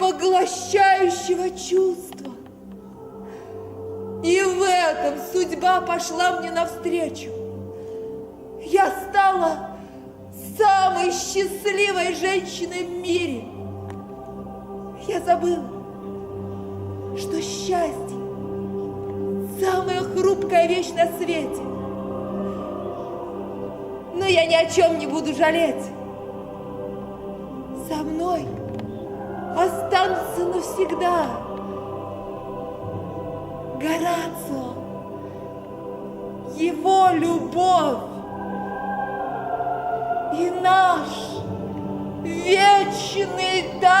поглощающего чувства. И в этом судьба пошла мне навстречу. Я стала самой счастливой женщиной в мире. Я забыла, что счастье самая хрупкая вещь на свете. Но я ни о чем не буду жалеть. Со мной навсегда Горацио, его любовь. И наш вечный танец